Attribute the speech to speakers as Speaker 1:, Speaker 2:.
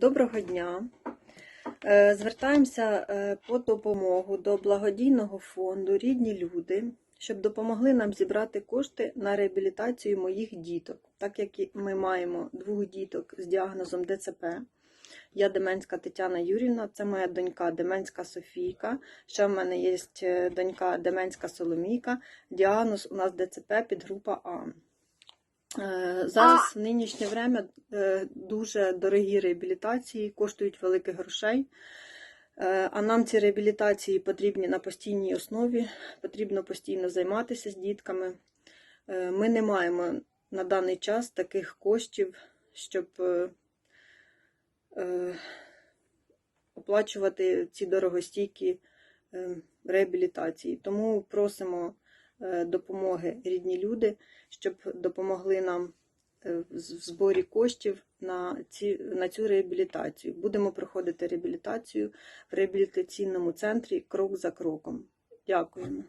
Speaker 1: Доброго дня. Е, Звертаємося е, по допомогу до благодійного фонду Рідні люди, щоб допомогли нам зібрати кошти на реабілітацію моїх діток, так як ми маємо двох діток з діагнозом ДЦП. Я Деменська Тетяна Юрівна, це моя донька Деменська Софійка. Ще в мене є е, донька Деменська Соломійка. Діагноз у нас ДЦП підгрупа А. Е, Зараз в нинішнє время е, дуже дорогі реабілітації, коштують великих грошей. Е, А нам ці реабілітації потрібні на постійній основі, потрібно постійно займатися з дітками. Ми не маємо на даний час таких коштів, щоб оплачувати ці дорогостійкі реабілітації. Тому просимо допомоги рідні люди, щоб допомогли нам е, в зборі коштів на, ці, на цю реабілітацію. Будемо проходити реабілітацію в реабілітаційному центрі крок за кроком. Дякуємо.